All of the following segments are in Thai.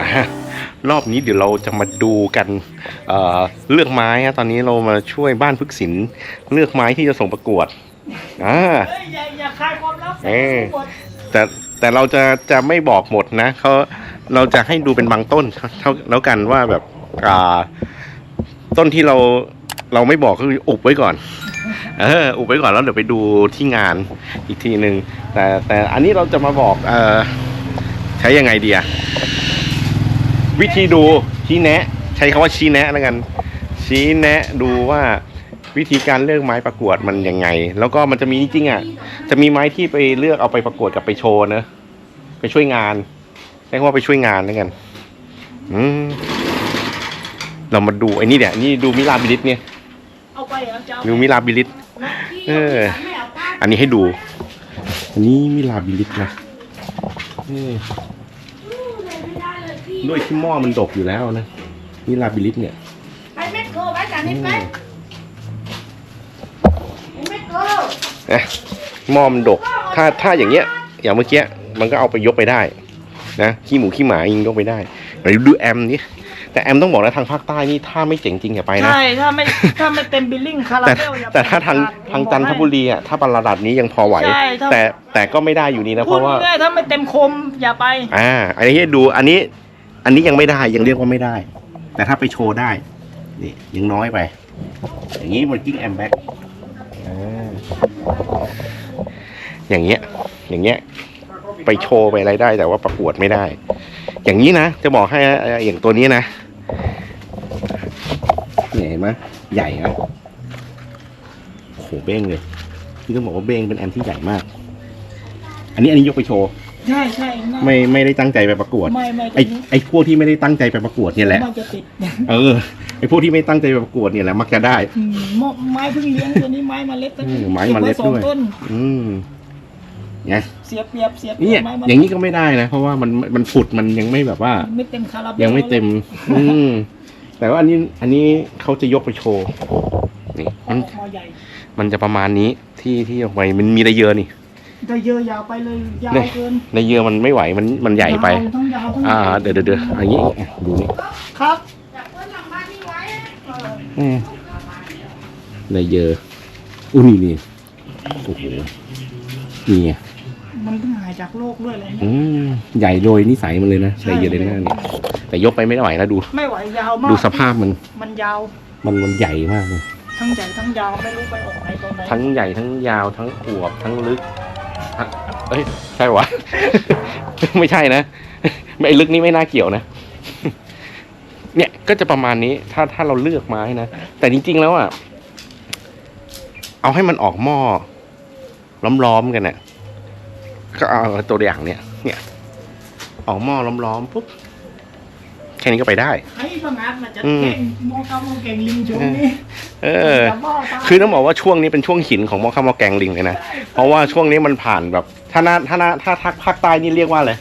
อะรอบนี้เดี๋ยวเราจะมาดูกันเอ่อเลือกไม้ฮะตอนนี้เรามาช่วยบ้านพึกศิลป์เลือกไม้ที่จะส่งประกวดอ่าเฮ้ยอย่าอย่าคลายความลับเอ้ยหมดแต่แต่เราจะจะไม่บอกหมดนะเขาเราจะให้ดูเป็นบางต้นเท่าแล้วกันว่าแบบอ่าต้นที่เราเราไม่บอกก็คืออุบไว้ก่อน เออ อุบไว้ก่อนแล้วเดี๋ยวไปดูที่งานอีกทีหนึ่งแต่แต่อันนี้เราจะมาบอกเออใช้ยังไงดีอะ วิธีดูชี้แนะ ใช้คำว่าชี้แนะแล้วกัน ชี้แนะดูว่าวิธีการเลือกไม้ประกวดมันยังไง แล้วก็มันจะมีจริงๆอะจะมีไม้ที่ไปเลือกเอาไปประกวดกับไปโชว์เนอะไปช่วยงานใช้คำว่าไปช่วยงานแล้วกัน อืมเรามาดูไอ้นี่เนี่ยนี่ดูมิลาบิลิสเนี่ยเอาไปเหรอจะเอาดูมิลาบิลิสเอออันนี้ให้ดู อันนี้มิลาบิลิสนะนี่ ด้วยที่หม้อมันดกอยู่แล้วนะมิลาบิลิสเนี่ยไปแมคโครไปจากนี้ไปแมคโครนะหม้อมันดก ถ้าถ้าอย่างเงี้ย อย่างเมื่อกี้มันก็เอาไปยกไปได้นะขี้หมูขี้หมายิงยกไปได้เดี๋ยวดูแอมนี่แต่แอมต้องบอกนะทางภาคใต้นี่ถ้าไม่เจ๋งจริงอย่าไปนะใช่ถ้าไม่ถ้าไม่เต็มบิลลิ่งคาราแต่เบลอย่าไปแต่ถ้าทางทางจันทบุรีอะถ้าบรรระดับนี้ยังพอไหวใช่ถ้าแต่แต่ก็ไม่ได้อยู่ดีนะเพพูดราะว่าง่ายๆถ้าไม่เต็มคมอย่าไปอ่าอันนี้ให้ดูอันนี้ อันนี้ยังไม่ได้ยังเรียกว่าไม่ได้ แต่ถ้าไปโชว์ได้นี่ยังน้อยไป อย่างนี้มันกิ้งแอมแบ็กอย่างเงี้ย อย่างเงี้ย ไปโชว์ไปอะไรได้ แต่ว่าประกวดไม่ได้ อย่างนี้นะจะบอกให้อย่างตัวนี้นะเนี่ยเห็นไหมใหญ่นะโอ้โหเบ้งเลยที่ต้องบอกว่าเบ้งเป็นแอมที่ใหญ่มาก อันนี้อันนี้ยกไปโชว์ ใช่ใช่น่าไม่ไม่ได้ตั้งใจไปประกวด ไม่ไม่ไอไอพวกที่ไม่ได้ตั้งใจไปประกวดเนี่ยแหละ มันจะติดเออ ไอพวกที่ไม่ตั้งใจไปประกวดเนี่ยแหละมักจะได้ อืมมะไม้เพิ่งเลี้ยงตัวนี้ไม้เมาเล็ดอืมไม้เมล็ดก็บไสองด้วยต้นอืมไงเสียเปรียบเสียเปรีเนี่ย บไม้เมล็ดอย่างนี้ก็ไม่ได้นะ เพราะว่ามันมันฝุดมันยังไม่แบบว่า ไม่เต็มคาราเบลยังไม่เต็ม อืมแต่ว่าอันนี้อันนี้เขาจะยกไปโชว์นี่มัมันนมอใหญ่มันจะประมาณนี้ที่ที่เอาไว้มันมีระเยอะนี่ แต่เยอะยาวไปเลยยาวเนี่ยเกินระเยอะมันไม่ไหวมันมันใหญ่ไป ยาวทั้งยาวทั้งอ่า เดี๋ยวเดี๋ยวเดี๋ยวอันนี้อะดูนี่ครับอืมระเยอะอู้นี่นี่โอ้โหนี่ไงมันเพิ่งหายจากโลกด้วยเลยเนี่ยอืมใหญ่โดยนิสัยมันเลยนะระเยอะเลยนะเนี่ยแต่ยกไปไม่ไหวนะดู ไม่ไหวยาวมากดูสภาพมันมันยาว มันมันใหญ่มากเลยทั้งใหญ่ทั้งยาวไม่รู้ไปออกไหนตอนไหนทั้งใหญ่ทั้งยาวทั้งอวบทั้งลึกทั้ง เอ้ยใช่วะ ไม่ใช่นะไม่ไอ้ลึกนี่ไม่น่าเกี่ยวนะ เนี่ยก็จะประมาณนี้ ถ้าถ้าเราเลือกไม้นะ แต่จริงๆแล้วอะ เอาให้มันออกหม้อล้อมๆกันเนี่ยก็เอาตัวอย่างเนี่ย เนี่ย ออกหม้อล้อมๆปุ๊บ แค่นี้ก็ไปได้ ไอ้สงัดมันจะอืมเก่งมองคำมองเก่งลิงช่วงนี้เออจะบ้าตายคือต้องบอกว่าช่วงนี้เป็นช่วงหินของมอข้าวมอแกงลิงเลยนะ เพราะว่าช่วงนี้มันผ่านแบบ ถ้าหน้าถ้าหน้าถ้าทักภาคใต้นี่เรียกว่าอะไร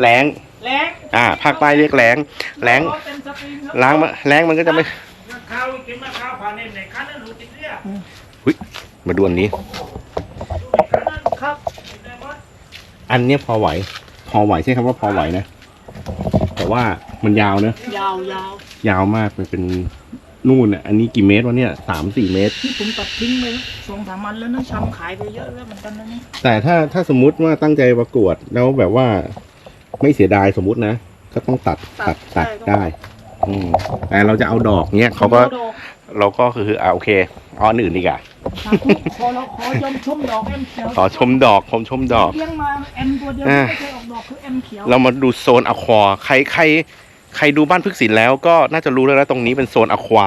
แล้งแรงอ่าภาคใต้เรียกแล้งแล้งเต็มสตรีมครับล้างมาแล้งมันก็จะไม่ข้าวกินมาข้าวผ่านในไหนข้าวนั่นรู้ติดเรียมาดูอันนี้ครับ อันเนี้ยพอไหว พอไหวใช่คำว่าพอไหวนะแต่ ว่ามันยาวเนอะยาวยาวยาวมากมันเป็นนู่นอะอันนี้กี่เมตรวะเนี่ยสามสี่เมตร ที่ผมตัดทิ้งไปสองสามวันแล้วนะชำขายไปเยอะแล้วเหมือนกันนะนี่แต่ถ้าถ้าสมมุติว่าตั้งใจประกวดแล้วแบบว่า ไม่เสียดายสมมุตินะก็ต้องตัดตัดตัดได้อืมแต่เราจะเอาดอกเนี้ยเขาก็ดอกเราก็คืออ่าโอเคเอาอันอื่นดีกว่า สาธุขอเราขอยอมชมดอกแอมเขียวขอชมดอกผมชมดอก เลี้ยงมาแอมตัวเดียวอ่าไม่เคยออกดอกคือแอมเขียวเรามาดูโซนอควาใครใครใครดูบ้านพึกษินแล้วก็น่าจะรู้แล้วนะตรงนี้เป็นโซนอควา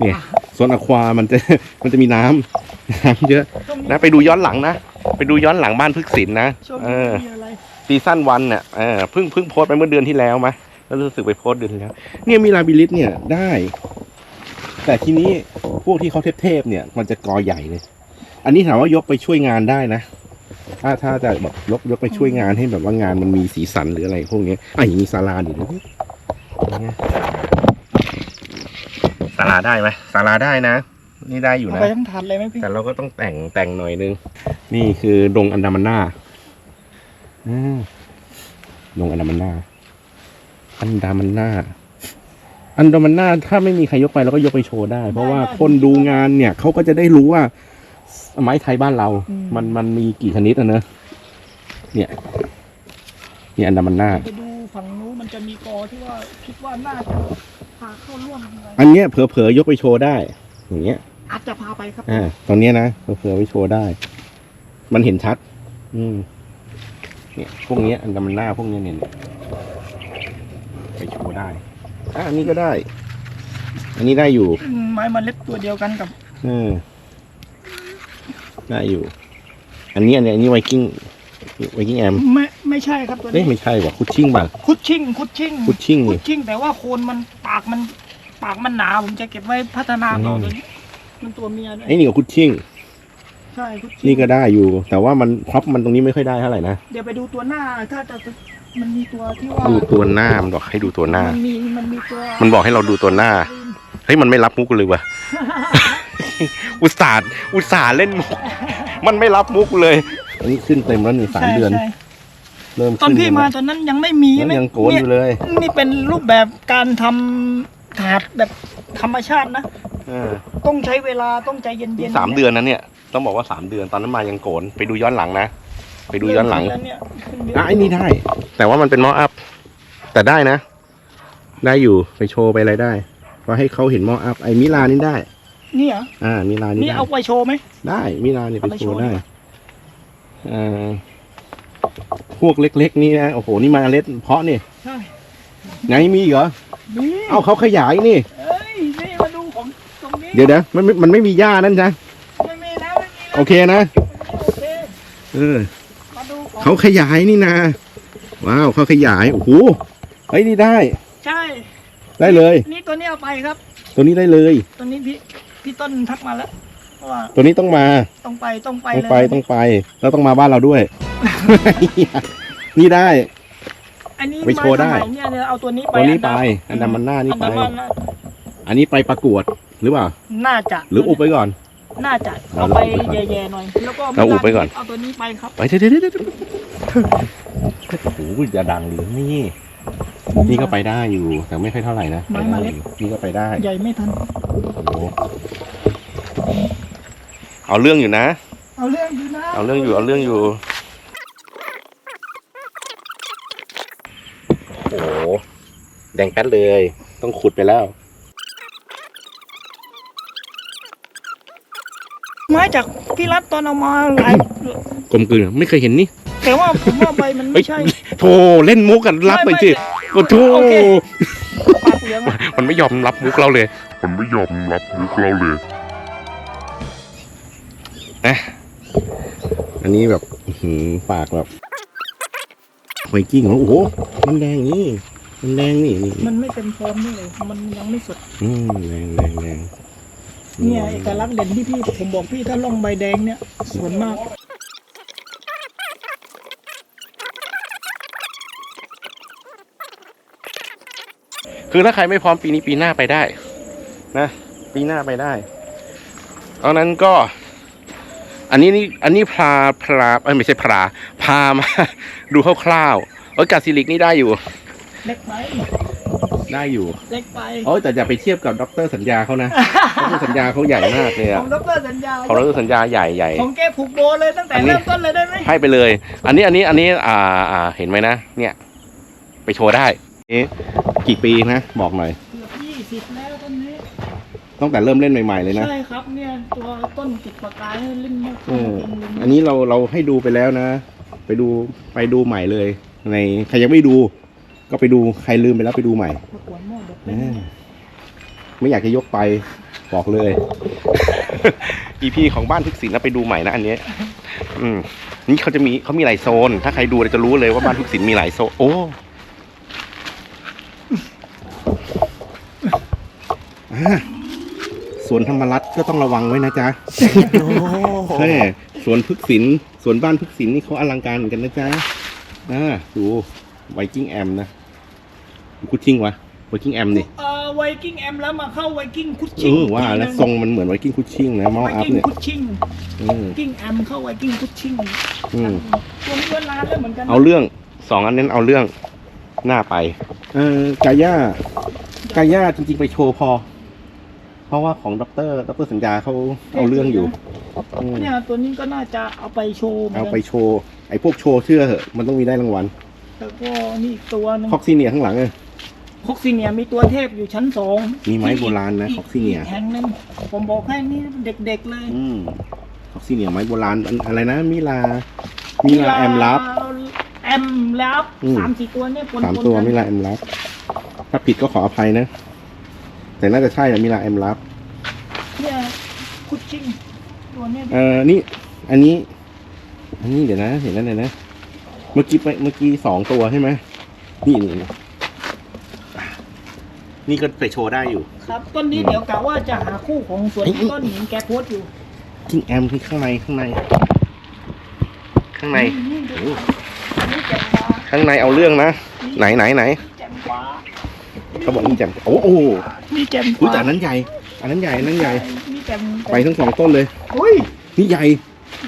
เนี่ยโซนอความันจะมันจะมีน้ำน้ำเยอะตรงนี้นะไปดูย้อนหลังนะไปดูย้อนหลังบ้านพึกษินนะช่วงเอนี้อมีอะไรซีซั่นวันเนี่ยเออเพิ่งเพิ่งโพสต์ไปเมื่อเดือนที่แล้วไหมแล้วรู้สึกไปโพสต์เดือนที่แล้วเนี่ยมีลาบิลิสเนี่ยได้ แต่ทีนี้พวกที่เขาเทพๆเนี่ย มันจะกอใหญ่เลย อันนี้ถามว่ายกไปช่วยงานได้นะถ้าถ้าจะแบบยกยกไปช่วยงานให้แบบว่างานมันมีสีสันหรืออะไรพวกนี้อะอย่างนี้ศาลาดิดูดิศาลาได้ไหมศาลาได้นะ นี่ได้อยู่เอานะไปทั้งถาดเลยไหมพี่แต่เราก็ต้องแต่งแต่งหน่อยนึง นี่คือดงอันดามันนาอืมดงอันดามันนาอันดามันหน้า อันดามันหน้าถ้าไม่มีใครยกไปเราก็ยกไปโชว์ได้ เพราะว่าคนดูงานเนี่ยเขาก็จะได้รู้ว่า ไม้ไทยบ้านเรา มันมันมีกี่ชนิดอะเนอะเนี่ยนี่อันดามันหน้าไปดูฝั่งนู้นมันจะมีกอที่ว่าคิดว่าน่าจะพาเข้าร่วมอะไรอันเนี้ยเผลอๆยกไปโชว์ได้ อย่างเงี้ย อาจจะพาไปครับอ่าตอนเนี้ยนะเผลอๆไปโชว์ได้ มันเห็นชัด อืมเนี่ยพวกเนี้ยอันดามันหน้าพวกเนี้ยเนี่ยเนี่ยไปโชว์ได้ อะอันนี้ก็ได้ อันนี้ได้อยู่ไม้เมล็ดตัวเดียวกันกับเออได้อยู่ อันนี้อันนี้อันนี้ไวกิ้งไวกิ้งแอมไม่ไม่ใช่ครับตัวเอ้ยนี้ไม่ใช่ว่ะคุชชิ่งป่ะ คุดชิ่งคุดชิ่งคุชชิ่งคุนี่ดชิ่งแต่ว่าโคนมันปากมันปากมันหนาผมจะเก็บไว้พัฒนาต่ออืมตัวนี้มันตัวเมียด้วยไอ้นี่ก็คุชชิ่งใช่คุดชิ่งนี่ก็ได้อยู่ แต่ว่ามันพร็อพมันตรงนี้ไม่ค่อยได้เท่าไหร่นะเดี๋ยวไปดูตัวหน้าถ้าจะ มันมีตัวที่ว่าดูตัวหน้ามันบอกให้ดูตัวหน้า มันมีมันมีตัวมันบอกให้เราดูตัวหน้า เฮ้ยมันไม่รับมุกเลยว่ะอุตส่าห์อุตส่าห์เล่นมุก มันไม่รับมุกเลยอันนี้ขึ้นเต็มแล้วนี่สามใช่เดือน ใช่เริ่มตอนขึ้นพี่แล้วมานะตอนนั้นยังไม่มีแล้วไม่ยังโกนอยู่เลยนี่เป็นรูปแบบการทำถาดแบบธรรมชาตินะ เออต้องใช้เวลาต้องใจเย็นนี่ๆสามเดือนนะเนี่ย ต้องบอกว่าสามเดือนตอนนั้นมายังโกนไปดูย้อนหลังนะ ไปดูย้อนหลังเริ่มขึ้แล้วเนี่ยขึ้นเดือนอะไอ้นี่ได้ แต่ว่ามันเป็นมออัพ แต่ได้นะ ได้อยู่ไปโชว์ไปอะไรได้ก็ให้เขาเห็นมออัพไอ้มิลานี่ได้ นี่เหรออ่ามิลานี่นี่ได้เอาไปโชว์ไหมได้มิลาเนี่ยไปเอาไปโชโชว์ว์ได้ดีกว่าอ่าพวกเล็ก ๆ นี่นะโอ้โหนี่มาเล็ดเพาะนี่ใช่ไหนมีอีกเหรอนี่เอาเขาขยายนี่เอ้ยนี่มาดูของตรงนี้เดี๋ยวนะมันไม่มันไม่มีหญ้านั่นจ้ะไม่มีแล้วไม่มีแล้วโอเคนะโอเคเออ มาดูของเขาขยายนี่นะว้าวเขาขยายโอ้โหเฮ้ยนี่ได้ ใช่ ได้เลย นี่ตัวนี้เอาไปครับ ตัวนี้ได้เลย ตัวนี้พี่พี่ต้นทักมาแล้วเพราะว่าตัวนี้ต้องมาต้องไปต้องไปต้องเลยไปต้องไป แล้วต้องมาบ้านเราด้วย นี่ได้ อันนี้ไปโชว์ได้มาสมัยเนี่ยเนี่ยเอาตัวนี้ไปตัวนี้ไป อันดับอันดามันหน้านี่ไปอัดับน่าอันนี้ไปประกวดหรือเปล่า น่าจะหรืออุบไว้ก่อน น่าจะเอาเอาไปอุบไว้ก่อนแย่ๆหน่อย แล้วก็เอาอุบไว้ก่อน เอาตัวนี้ไปครับ ไปเดี๋ยวเดี๋ยวเดี๋ยวเดี๋ยวโอ้โหอย่าดังดินี่นี่ก็ไปได้อยู่ แต่ไม่ค่อยเท่าไหร่นะไม้เมล็ดนี่ก็ไปได้ใหญ่ไม่ทัน โอ้โหเอาเรื่องอยู่นะ เอาเรื่องดีนะเอาเรื่องอยู่ เอาเรื่องอยู่ โอ้โหแดงแป๊ดเลย ต้องขุดไปแล้ว ไม้จากพี่รัตตอนเอามาหลายกลมกลืนไม่เคยเห็นนี่แต่ว่าผมว่าใบมันไม่ใช่ โธ่เล่นมุกกันรับไปไม่สิไม่โอ้โธ่โอเคปากเหลืองอะมันไม่ยอมรับมุกเราเลย มันไม่ยอมรับมุกเราเลยอันนี้แบบอื้อหือปากแบบไวกิ้งโอ้โห มันแดงนี่ มันแดงนี่นี่มันไม่เป็นฟอร์มนี่เลย มันยังไม่สดอืมแดงแดงแดง เนี่ยเอกลักษณ์เด่นที่พี่ผมบอกพี่ถ้าล่องใบแดงเนี่ยส่วนมากคือถ้าใครไม่พร้อมปีนี้ปีหน้าไปได้ นะ ปีหน้าไปได้เอานั้นก็ อันนี้นี่อันนี้พลาพลาเอ้ยไม่ใช่พลาพามาดูคร่าวๆเออกาซิลิกนี่ได้อยู่เล็กไป ได้อยู่เล็กไปโอ้ยแต่อย่าไปเทียบกับด็อกเตอร์สัญญาเขานะด็อกเตอร์สัญญาเขาใหญ่มากเลยขอะองดรสัญญาของด็อกเตอร์สัญญาใหญ่ใหญ่ ของแกผูกโบเลยตั้งแต่อันนี้ เริ่มต้นเลยได้ไหมให้ไปเลย อันนี้อันนี้อันนี้อ่าอ่าเห็นไหมนะ เนี่ย ไปโชว์ได้นี่กี่ปีนะบอกหน่อยเกือบยี่สิบแล้วต้นนี้ ตั้งแต่เริ่มเล่นใหม่ๆเลยนะ ใช่ครับเนี่ยตัวต้นติดปากกายให้เล่นมากเอออันนี้เราเราให้ดูไปแล้วนะ ไปดูไปดูใหม่เลย ในใครยังไม่ดู ก็ไปดูใครลืมไปแล้วไปดูใหม่ประกวดหม้อดอกเออไม่อยากจะยกไปบอกเลย EP ของบ้านทุกสินนะไปดูใหม่นะอันนี้อืมนี่เขาจะมีเขามีหลายโซน ถ้าใครดูจะรู้เลยว่าบ้านทุกสินมีหลายโซน โอ้อะสวนธรรมรัตน์ก็ต้องระวังไว้นะจ๊ะเฮ้ยสวนพึกษินสวนบ้านพึกษินนี่เขาอลังการเหมือนกันนะจ๊ะอ่าดูไวกิ้งแอมนะ คุชชิ่งวะไวกิ้งแอมนี่เอ่อไวกิ้งแอมแล้วมาเข้าไวกิ้งคุชเอชิ่งอว่าแล้วทรงมันเหมือนไวกิ้งคุชชิ่งนะมอไวอัพกิ้งเนี่ยคุชชิ่งอืมกิ้งแอมเข้าไวกิ้งคุชชิ่งอืม ตัวนี้ก็นานแล้วเหมือนกันนะเอาเรื่องสองอันนั้นเอาเรื่องหน้าไปเอเออกาย่ากาย่าจริง ๆ ไปโชว์พอ เพราะว่าของด็อกเตอร์ด็อกเตอร์สัญญาเขาเอาเรื่องอยู่อืมเนี่ยตัวนี้ก็น่าจะเอาไปโชว์หมืนกันเอาไปโชว์ ไอ้พวกโชว์เชื่อเหอะมันต้องมีได้รางวัลแล้วก็นี่อีกตัวหนึง คอกซีเนียข้างหลังเลย คอกซีเนียมีตัวเทพอยู่ชั้นสองมีไม้โบราณนะกคอกซีเนียกแห่งหนึงผมบอกให้นี่เด็กๆเลยอืมคอกซีเนียไม้โบราณอันอะไรนะมิลามิลาแอมลับ แอมลับอืม สามสี่ตัวเนี่ยปนๆสามตัวกันมิลาแอมลับ ถ้าผิดก็ขออภัยนะ แต่น่าจะใช่นะมิลาแอมลับ เนี่ยคุชชิ่งตัวเนี้ยเออนี่ อันนี้ อันนี้เดี๋ยวนะ เห็นนั่นเลยนะ เมื่อกี้ไปเมื่อกี้สองตัวใช่ไหมนี่นี่ นี่นี่ก็ไปโชว์ได้อยู่ ครับต้นนี้เดี๋ยวกะว่าจะหาคู่ของสวนพี่ต้นเห็นแกโพสต์อยู่จริงแอมที่ข้างในข้างใน ข้างในนี่ดูโอ้นี่แจ่มฟ้าข้างในเอาเรื่องนะ ไหนไหนไหนแจ่มฟ้าเขาบอกนี่แจ่มโอ้โหนี่แจ่มอุ๊ยฟ้าแต่อันนั้นใหญ่ อันนั้นใหญ่อันนั้นใหญ่ นี่แจ่มไปทั้งสองต้นเลย อุ้ยนี่ใหญ่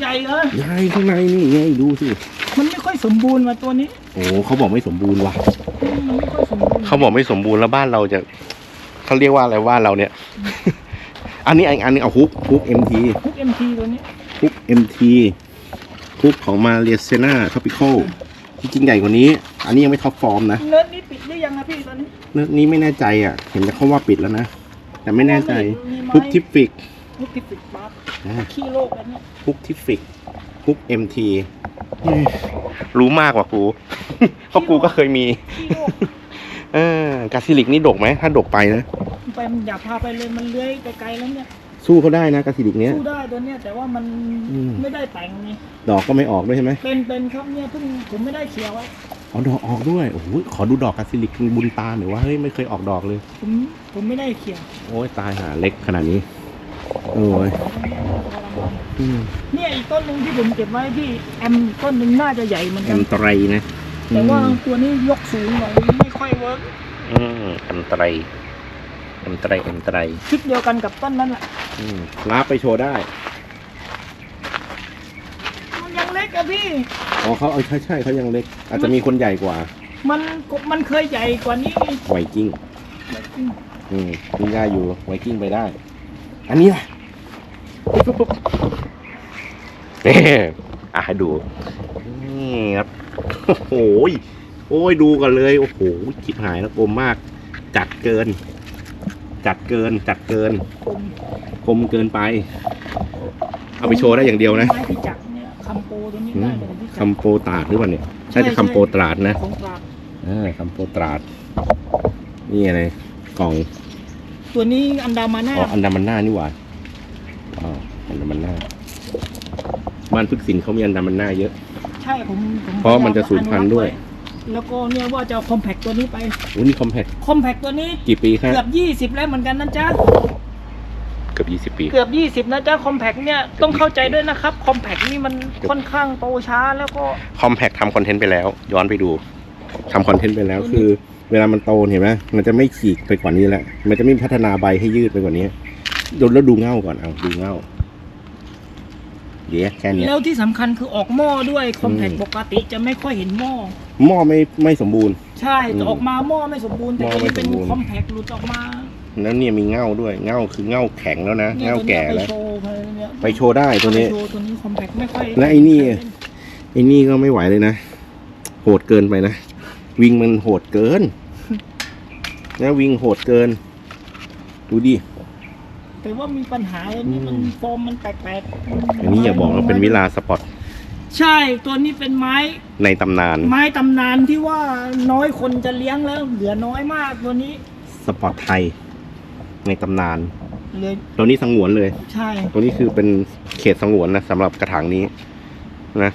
ใหญ่เลยใหญ่ข้างในนี่ไงดูสิ มันไม่ค่อยสมบูรณ์ว่ะตัวนี้ โอ้เขาบอกไม่สมบูรณ์ว่ะ มันไม่ค่อยสมบูรณ์เขาบอกไม่สมบูรณ์แล้วบ้านเราจะเขาเรียกว่าอะไรบ้านเราเนี่ย อันนี้อีกอันนึงเอาฮุกฮุกเอ็มทีทุกเอ็มทีตัวนี้ฮุกเอ็มทีฮุกของมาเรียเซนาท็อปิคอลจริงๆใหญ่กว่านี้ อันนี้ยังไม่ท็อปฟอร์มนะเนื้อนี้ปิดหรือยังนะพี่ตอนนี้เนื้อนี้ไม่แน่ใจอะ เห็นแต่เขาว่าปิดแล้วนะ แต่ไม่แน่ใจมีไม้ฮุกทิฟฟิกทุกที่ปิดปั๊บอ่าขี้โลกแล้วเนี่ย ฮุกทิฟฟิกฮุกเอ็มที รู้มากกว่ากู เพราะกูก็เคยมีขี้โลกเออกาซิลิกนี่ดกไหม ถ้าดกไปนะ ไปมันอย่าพาไปเลยมันเลื้อยไปไกลแล้วเนี่ย สู้เขาได้นะกาซิลิกเนี้ย สู้ได้ตัวเนี้ยแต่ว่ามันอืม ไม่ได้แต่งนี่ดอกก็ไม่ออกด้วยใช่ไหมเป็นเป็นครับเนี่ยเพิ่งผมไม่ได้เขียวไว้อ๋อดอกออกด้วย โอ้โห ขอดูดอกกาซิลิกบุญตาหน่อยว่าเฮ้ยไม่เคยออกดอกเลย ผมผมไม่ได้เขียว โอ้ยตายหาเล็กขนาดนี้ โอ้ยอืมเนี่ยอีกต้นหนึ่งที่ผมเก็บไว้พี่แอมต้นหนึ่งน่าจะใหญ่เหมือนแอกันมไตรนะแต่ว่าอืมตัวนี้ยกสูงหน่อยไม่ค่อยเวิร์กอืมแอมไตรแอมไตรแอมไตรชุดเดียวกันกับต้นนั้นแหละอืมลาบไปโชว์ได้ มันยังเล็กอะพี่ อ๋อเขาเอาใช่ใช่เขายังเล็ก อาจจะมีคนใหญ่กว่ามันมันเคยใหญ่กว่านี้ไวกิ้งอืมยิงได้อยู่ไวกิ้งไปได้ อันนี้ล่ะปุ๊บปุ๊บปุ๊บนี่อะให้ดู นี่ครับ โอ้โหยโอ้ยดูกันเลย โอ้โหคิดหายแล้วกลมมาก จัดเกิน จัดเกิน จัดเกินผมคมเกินไป เอาไปโชว์ได้อย่างเดียวนะไม้พี่จักรเนี่ยคัมโปตัวนี้อืได้มเลยพี่จักรคำโปตราดหรือเปล่าเนี่ยใช่ใช่จะใช่คำโปตราดนะของกลางอ่าคำโปตราด นี่อะไรกล่อง ตัวนี้อันดามาน่าอ๋ออันดามันน่านี่หว่าอ๋ออันดามันน่าบ้านพึกสินเขามีอันดามันน่าเยอะ ใช่ผมผมเพราะมันจะสูญพันธุ์ด้วย แล้วก็เนี่ยว่าจะเอาคอมแพคตัวนี้ไปโอ้นี่คอมแพคคอมแพคตัวนี้กี่ปีครับเกือบยี่สิบแล้วเหมือนกันนะจ๊ะเกือบยี่สิบปี เกือบยี่สิบนะจ๊ะคอมแพคเนี่ยต้องเข้าใจด้วยนะครับคอมแพคนี่มันค่อนข้างโตช้าแล้วก็คอมแพคทำคอนเทนต์ไปแล้ว ย้อนไปดูทำคอนเทนต์ไปแล้วคือ เวลามันโตเห็นไหมมันจะไม่ฉีกไปกว่านี้แล้วมันจะไม่พัฒนาใบให้ยืดไปกว่านี้ดูแล้วดูเง่าก่อนเอาดูเง่าเดี๋ยวแค่เนี้ยแล้วที่สำคัญคือออกหม้อด้วยคอมแพคอืมปกติจะไม่ค่อยเห็นหม้อหม้อไม่ไม่สมบูรณ์ ใช่อืมจะออกมาหม้อไม่สมบูรณ์แต่หม้อตัวไม่นี้เป็นสมบูรณ์คอมแพคหลุดออกมาแล้วเนี่ยมีเง่าด้วยเง่าคือเง่าแข็งแล้วนะเนี่ยเง่าตัวเนี้แก่ยไปแล้วโชว์ไปเนี่ยไปโชว์ได้ตัวนี้ไปโชว์ตัวนี้คอมแพคไม่ค่อยและไอ้นี่ไอ้นี่ก็ไม่ไหวเลยนะโหดเกินไปนะ วิงมันโหดเกิน นะวิงโหดเกิน ดูดิ แต่ว่ามีปัญหาอันนี้มันอืมฟอร์มมันแปลกๆอันนี้อย่าบอกว่าเป็นวิลาสปอตใช่ตัวนี้เป็นไม้ในตำนาน ไม้ตำนานที่ว่าน้อยคนจะเลี้ยงแล้ว เหลือน้อยมากตัวนี้ สปอตไทย ในตำนานเหลือตัวนี้สงวนเลย ใช่ ตัวนี้คือเป็นเขตสงวนนะสำหรับกระถางนี้นะ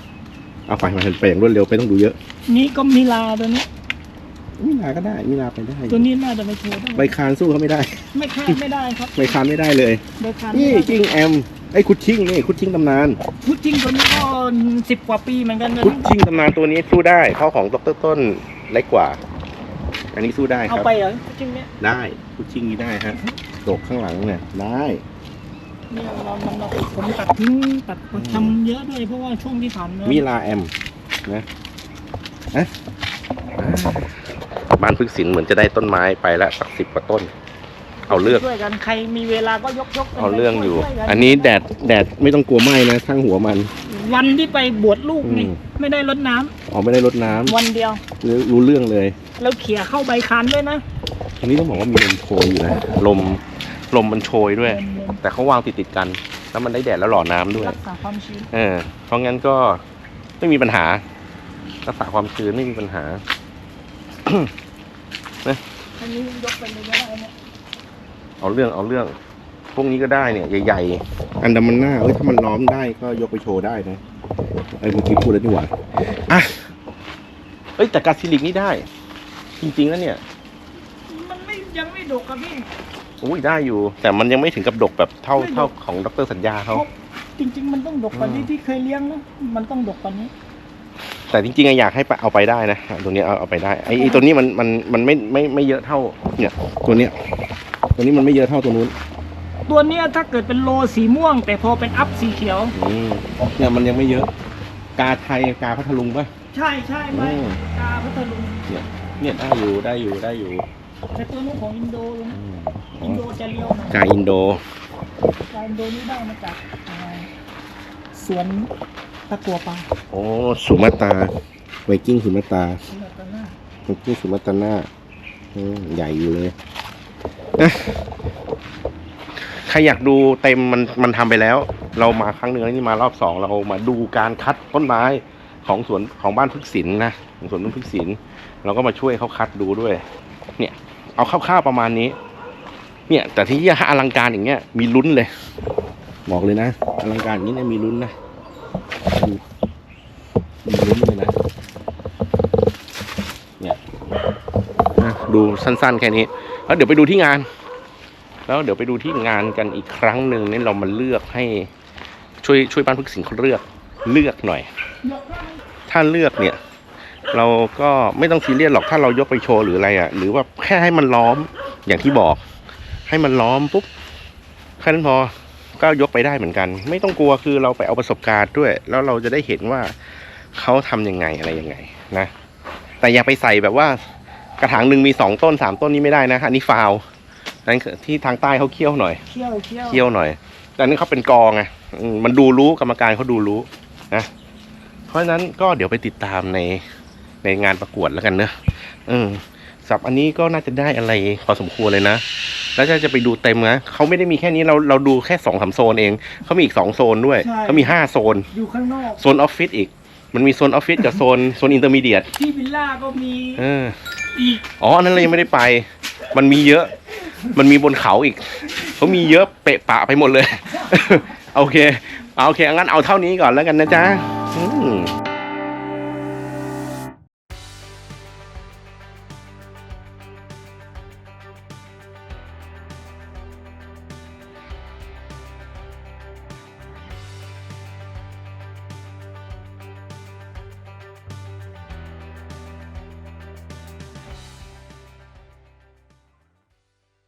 เอาไปมาไปอย่างรวดเร็วไปต้องดูเยอะ นี่ก็มิลาตัวนี้ มิลาก็ได้มิลาไปได้ตัวนี้น่าจะไปโชว์ได้ใบคานสู้เขาไม่ได้ ไม่คาดไม่ได้ครับใบคานไม่ได้เลยใบคานนี่จริงแอมไอ้คุดชิงนี่คุดชิงตำนานพุดจริงตัวนี้ก็สิบกว่าปีเหมือนกันนะคุดชิงตำนานตัวนี้สู้ได้เพราะของดรต้นเล็กกว่า อันนี้สู้ได้คเอารับไปเหรอพุดจริงเนี่ยได้คุดชิงนี้ได้ฮะตกข้างหลังเนี่ยได้เนี่ยเรามันเราผมตัดทิ้งตัดทำเยอะด้วยเพราะว่าช่วงที่ผ่านมามิลาแอมนะนะอ่า บ้านพฤกษิณเหมือนจะได้ต้นไม้ไปละสักสิบกว่าต้น เอาเลือก ช่วยกันใครมีเวลาก็ยกยกเอาเรื่องอยู่ ช่วกัอันนี้แดดแดดไม่ต้องกลัวไหม้นะทั้งหัวมัน วันที่ไปบวชลูกนี่อืม ไม่ได้รดน้ำอ๋อไม่ได้รดน้ำวันเดียวรู้รู้เรื่องเลย แล้วเขี่ยเข้าใบคานด้วยนะอันนี้ต้องบอกว่ามีลมโชยอยู่นะลมลมมันโชยด้วยเดินแต่เขาวางติดติดๆกัน แล้วมันได้แดดแล้วหล่อน้ำด้วย รักษาความชื้นเออ เพราะงั้นก็ไม่มีปัญหา รักษาความชื้นไม่มีปัญหา อันนี้ยกไปเลยก็ได้นะเอาเรื่องเอาเรื่อง พวกนี้ก็ได้เนี่ยใหญ่ๆ อันดามันหน้าเอ้ยถ้ามันล้อมได้ก็ยกไปโชว์ได้นะไอ้เมื่อกี้พูดแล้วนี่หว่าอะเอ้ยแต่กาซิลิกนี่ได้ จริงๆแล้วเนี่ย มันไม่ยังไม่ดกครับพี่ อุ้ยได้อยู่ แต่มันยังไม่ถึงกับดกแบบเท่าไม่ดก เท่าของดรสัญญาเขา จริง ๆ มันต้องดกกว่านี้อืมที่เคยเลี้ยงนะ มันต้องดกกว่านี้ แต่จริงๆอะอยากให้ไปเอาไปได้นะอะตัวเนี้ยเอาเอาไปได้ไอ้ไอ้ตัวนี้มันมันมันไม่ไม่ไม่เยอะเท่าเนี่ยตัวเนี้ยตัวนี้มันไม่เยอะเท่าตัวนู้นตัวเนี้ยถ้าเกิดเป็นโลสีม่วง แต่พอเป็นอัพสีเขียว อืมเนี่ยมันยังไม่เยอะ กาไทยกาพัทลุงป่ะ ใช่ใช่ไหมอืม กาพัทลุงเนี่ยได้อยู่ได้อยู่ได้อยู่แต่ตัวนู้นของอินโดเลยอืนะมอินโดจะเลี้ยวหน่อยกาอินโด กาอินโดนี่ได้มาจากอ่าสวน ตะกัวป่าโอ้สุมาตราไวกิ้งสุมาตาสวนตนาไวกิ้งสุมาตาหน้าใหญ่อยู่เลยนะใครอยากดูเต็มมันมันทำไปแล้ว เรามาครั้งหนึ่งแล้วนี่มารอบสองเรามาดูการคัดต้นไม้ของสวนของบ้านพฤกษิณนะของสวนบ้านพฤกษิณเราก็มาช่วยเขาคัดดูด้วย เนี่ย เอาคร่าวๆประมาณนี้ เนี่ย แต่ที่อลังการอย่างเงี้ยมีลุ้นเลย บอกเลยนะ อลังการอย่างนี้เนี่ยมีลุ้นนะ มีมีลุ้นเลยนะเนี่ยดูสั้นๆแค่นี้ แล้วเดี๋ยวไปดูที่งาน แล้วเดี๋ยวไปดูที่งานกันอีกครั้งหนึ่งนี่เรามาเลือกให้ช่วยช่วยบ้านพึกสิงเขาเลือกเลือกหน่อย ถ้าเลือกเนี่ย เราก็ไม่ต้องซีเรียสหรอกถ้าเรายกไปโชว์หรืออะไรอะ่ะ หรือว่าแค่ให้มันล้อมอย่างที่บอก ให้มันล้อมปุ๊บแค่นั้นพอ ก็ยกไปได้เหมือนกัน ไม่ต้องกลัวคือเราไปเอาประสบการณ์ด้วย แล้วเราจะได้เห็นว่าเขาทำยังไงอะไรยังไงนะ แต่อย่าไปใส่แบบว่ากระถางหนึ่งมีสองต้นสามต้นนี้ไม่ได้นะอันนี้ฟาวล์นั่นคือที่ทางใต้เขาเคี่ยวหน่อยเคี่ยวเคี่ยวเคี่ยวหน่อย แต่อันนี้เขาเป็นกองไงอืมมันดูรู้กรรมการเขาดูรู้นะเพราะฉะนั้นก็เดี๋ยวไปติดตามในในงานประกวดแล้วกันเนอะเออสับอันนี้ก็น่าจะได้อะไรพอสมควรเลยนะ แล้วจะจะไปดูเต็มนะเขาไม่ได้มีแค่นี้เราเราดูแค่สองสามโซนเองเขามีอีกสองโซนด้วยเขามีห้าโซนอยู่ข้างนอก โซนออฟฟิศอีก มันมีโซนออฟฟิศกับโซนโซนอินเตอร์มีเดียตที่วิลล่าก็มีเอออีกอ๋ออันนั้นเรายังไม่ได้ไป มันมีเยอะ มันมีบนเขาอีกเขามีเยอะเปะปะไปหมดเลย โอเคเอาโอเคงั้นเอาเท่านี้ก่อนแล้วกันนะจ๊ะอืม